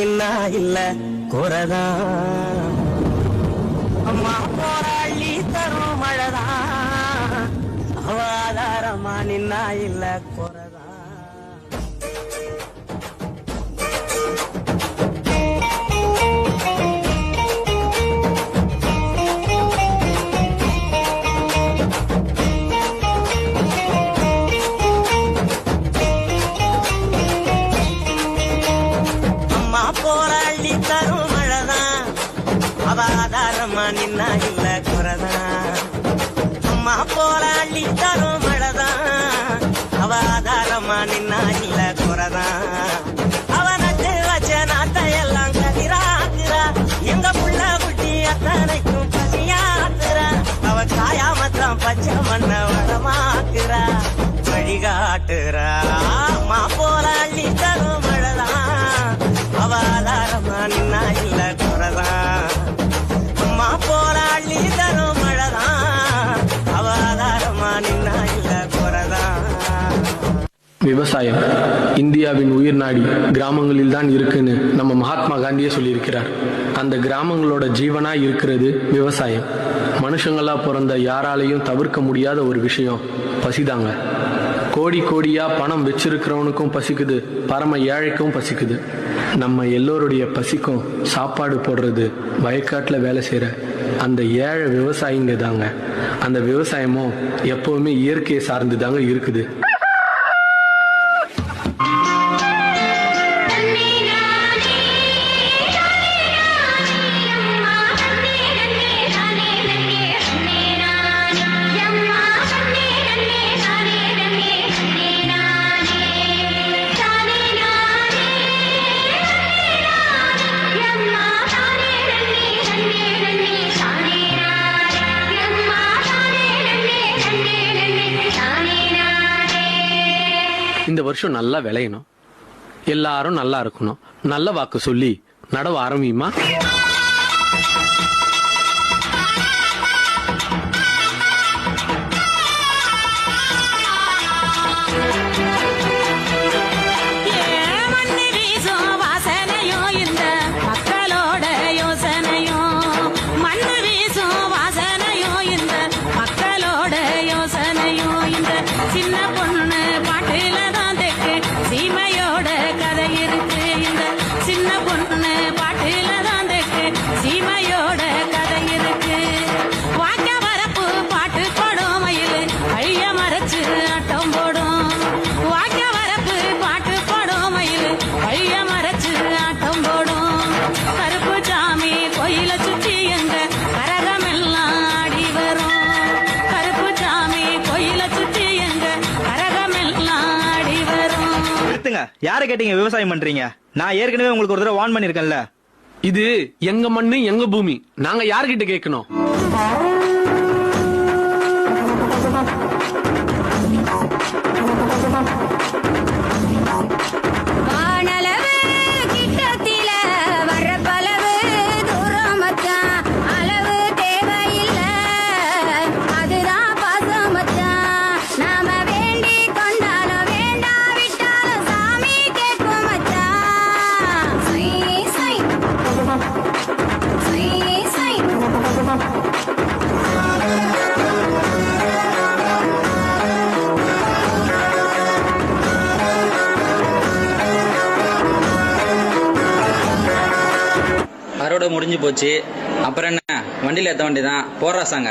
இல்லா இல்ல குறதா? அம்மா போராளி தரும் மழைதான். அவாதாரமா நின்னா இல்ல குறதா? ஆதாரமா நின்னா இல்ல குறைதான். அம்மா போராளி தரும் மழைதான். அவ ஆதாரமா நின்னா இல்ல குறைதான். அவ நட்டு வச்ச நாட்டை எல்லாம் கதிராக்குறா. எங்க புள்ள குட்டி அத்தனைக்கும் பசியாக்குறா. அவ காயாமத்தான் பச்சை மண்ண வளமாக்குறா. வழிகாட்டுறா. விவசாயம் இந்தியாவின் உயிர் நாடி கிராமங்களில் தான் இருக்குன்னு நம்ம மகாத்மா காந்தியே சொல்லியிருக்கிறார். அந்த கிராமங்களோட ஜீவனா இருக்கிறது விவசாயம். மனுஷங்களா பிறந்த யாராலையும் தவிர்க்க முடியாத ஒரு விஷயம் பசிதாங்க. கோடி கோடியா பணம் வச்சிருக்கிறவனுக்கும் பசிக்குது பரம ஏழைக்கும் பசிக்குது. நம்ம எல்லோருடைய பசிக்கும் சாப்பாடு போடுறது வயக்காட்டில் வேலை செய்கிற அந்த ஏழை விவசாயிங்க தாங்க. அந்த விவசாயமும் எப்பவுமே இயற்கையை சார்ந்து தாங்க இருக்குது. இந்த வருஷம் நல்லா விளையணும். எல்லாரும் நல்லா இருக்கணும். நல்ல வாக்கு சொல்லி நடவ ஆரம்பியுமா? சின்ன பொண்ணு சீமையோட கதை இருக்கு. வாக்க வரப்பு பாட்டு படும் மயில் அழிய மறைச்சு ஆட்டம் போடும். வாக்க வரப்பு பாட்டு படும் மயில் அழிய மறைச்சு ஆட்டம் போடும். கருப்பு சாமி கோயில சுற்றி எங்க கரகமெல்லாம் ஆடி வரும். கருப்பு சாமி கோயில சுற்றி எங்க கரகமெல்லாம் ஆடி வரும். நிறுத்துங்க. யாரை கேட்டீங்க? விவசாயம் பண்றீங்க. நான் ஏற்கனவே உங்களுக்கு ஒரு தடவை வார்ன் பண்ணிருக்கேன்ல இது எங்க மண்ணு எங்க பூமி? நாங்க யார்கிட்ட கேட்கணும்? அறுவடை முடிஞ்சு போச்சு. அப்புறம் என்ன? வண்டியில ஏத்த தான் போடுறாசாங்க